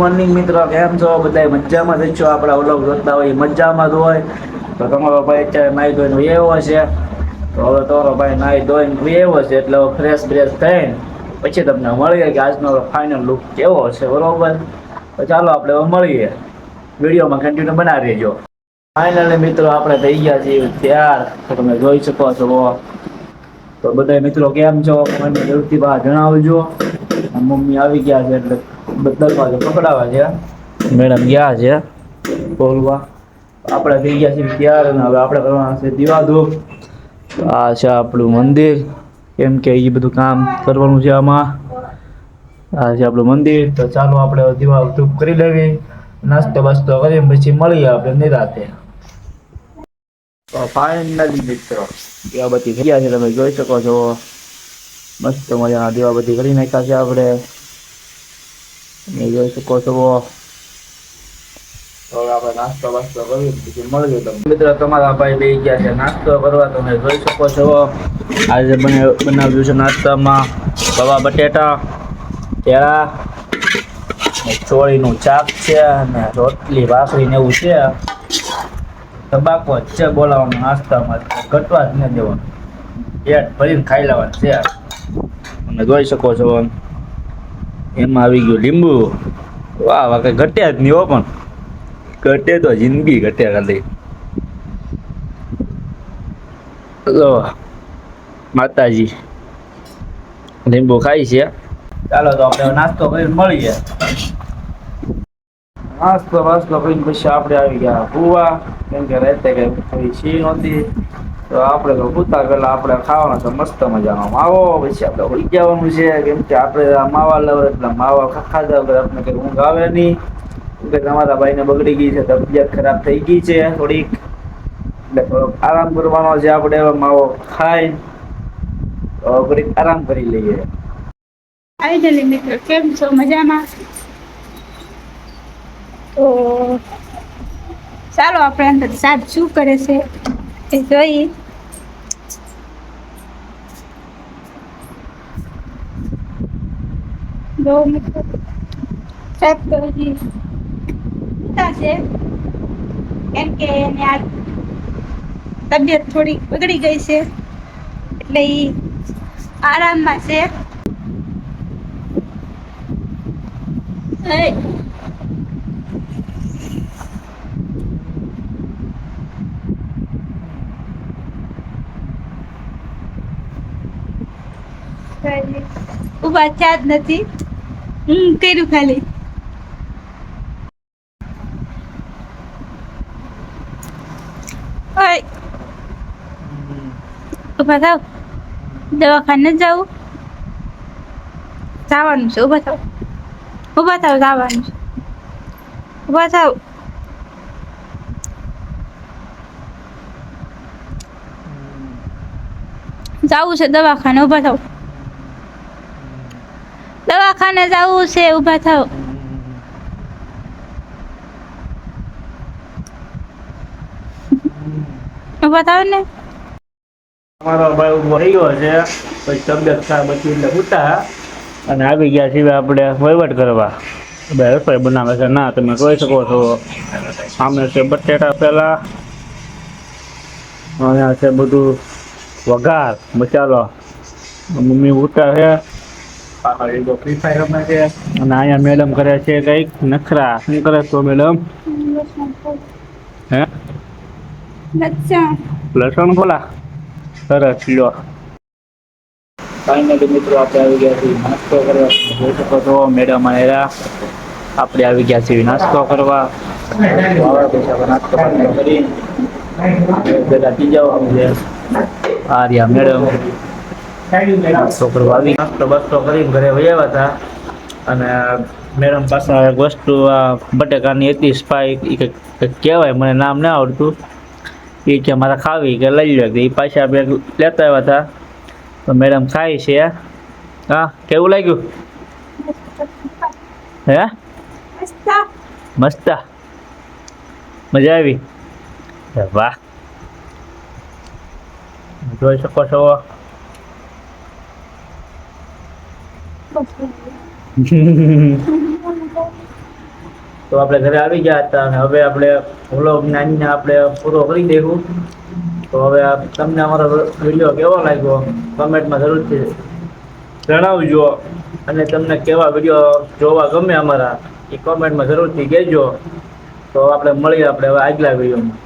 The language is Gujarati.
મોર્નિંગ મિત્રો. કેમ છો? બધા મજામાં જ છો? આપણા ઓલો જોતા હોય મજામાં જ હોય. તો તમારો ભાઈ અત્યારે નાઈ ધોઈને એવો છે. તો હવે તમારો ભાઈ નાઈ ધોઈને એવો છે એટલે ફ્રેશ બ્રેશ થઈને પછી તમને મળીએ કે આજનો ફાઇનલ લુક કેવો છે, બરોબર? તો ચાલો આપણે હવે મળીએ. વિડીયોમાં કન્ટિન્યુ બનાવી રહેજો ફાઇનલી મિત્રો, આપણે થઈ ગયા છીએ ત્યાર. તો તમે જોઈ શકો છો. તો બધા મિત્રો, કેમ છો? મને જરૂરથી બહાર જણાવજો. મમ્મી આવી ગયા છે એટલે દરવાજો પકડાવા છે મેડમ ગયા છે. બોલવા. આપણે થઈ ગયા છીએ તૈયાર અને હવે આપણે કરવાના છે દીવાધૂપ. આ છે આપણું મંદિર. કેમ કે એ બધું કામ કરવાનું છે આમાં. આ છે આપણું મંદિર. તો ચાલો આપણે હવે દીવાધૂપ કરી લેવી. નાસ્તો બાસ્તો કરીને પછી મળીએ આપણે નિરાતે. તો ફાઇનલી મિત્રો દીવાબત્તી થઈ ગયા છે. તમે જોઈ શકો છો. મસ્ત મજાના દીવાબત્તી કરી નાખ્યા છે આપણે. તમે જોઈ શકો છો હવે આપણે નાસ્તો વાસ્તો કરી પછી મળીએ તમને મિત્રો તમારા ભાઈ બે ગયા છે નાસ્તો કરવા તમે જોઈ શકો છો આજે બને બનાવ્યું છે નાસ્તામાં પવા બટેટા કેળા ને ચોળીનું ચાક છે અને રોટલી ભાખરી ને એવું છે તબાકો જ છે બોલાવાનો નાસ્તામાં ઘટવા જ ન દેવાનું પેટ ભરીને ખાઈ લેવાનું છે તમે જોઈ શકો છો એમાં આવી ગયું લીંબુ. વાહ વાહ ઘટ્યા જ નહીં પણ. ઘટે તો જિંદગી ઘટ્યા ખાલી. લો, માતાજી. લીંબુ ખાઈ છે. ચાલો તો આપણે નાસ્તો કરીને મળીએ નાસ્તો વાસ્તો કરીને પછી આપણે આવી ગયા. ભૂવા, કેમ કે રહેતે કઈ થોડી નહોતી. તો આપણે તો પૂતા પેલા આપણે ખાવાનો તો મસ્ત મજાનો માવો, પછી આપણે ઉડી જવાનું છે, કેમ કે આપણે માવા લવર, એટલે માવા ખાધા વગર આપણે કઈ ઊંઘ આવે નહીં. કે તમારા ભાઈને બગડી ગઈ છે, તબિયત ખરાબ થઈ ગઈ છે થોડીક. એટલે થોડોક આરામ કરવાનો છે આપણે એવા માવો ખાઈ. તો થોડીક આરામ કરી લઈએ. આવી જલી મિત્રો, કેમ છો? મજામાં? તો ચાલો, આપણે અંદર સાત શું કરે છે? એ જોઈએ Dou muito. સાત de. છે કેમ કે એને આ તબિયત થોડી બગડી ગઈ છે એટલે એ આરામમાં છે ઊભા થયા જ નથી. હમ, કર્યું ખાલી. ઊભા થાવ. દવાખાને જવું જવાનું છે ઊભા થાવ. ઊભા થાવ, જવાનું છે. ઊભા થાવ. જવું છે દવાખાને ઊભા થાવ. દવાખાને જવું છે, ઊભા થાવ ઊભા થાવ ને. અમારો ભાઈ ઊભો ગયો છે, પછી તબિયત ખરાબ હતી એટલે ઉતા અને આવી ગયા છીએ આપણે વહીવટ કરવા. બે રસોઈ બનાવે છે, ના તમે જોઈ શકો છો. સામે છે બટેટા પેલા. અહીંયા છે બધું વઘાર, મસાલો. મમ્મી ઉતા છે. અને અહીંયા મેડમ કરે છે કંઈક. નખરા. શું કરે છો મેડમ. હે? લસણ. ખોલા સરસ લ્યો. ફાઇનલી મિત્રો આપણે આવી ગયા છીએ નાસ્તો કરવા. જોઈ શકો છો મેડમ આયા આપણે આવી ગયા છીએ નાસ્તો કરવા. નાસ્તો કરી. બધા આ રહ્યા મેડમ. કરવા આવી નાસ્તો બસ્તો કરીને ઘરે વયા હતા. અને મેડમ પાસે એક વસ્તુ આ બટેકાની હતી સ્પાઈ એ કહેવાય, મને નામ ના આવડતું. એ કે મારે ખાવી કે લઈ લો એ પાછા આપણે લેતા આવ્યા હતા. તો મેડમ ખાઈ છે હા, કેવું લાગ્યું? હે? મસ્ત. મજા આવી? વાહ. જોઈ શકો છો. તો આપણે ઘરે આવી ગયા હતા અને હવે આપણે વ્લોગને અહીંયા આપણે પૂરો કરી દેવું. તો હવે તમને અમારો વીડિયો કેવો લાગ્યો? કમેન્ટમાં જરૂરથી જણાવજો. અને તમને કેવા વીડિયો જોવા ગમે અમારા, એ કોમેન્ટમાં જરૂરથી કહેજો. તો આપણે મળીએ આપણે હવે આગલા વિડીયોમાં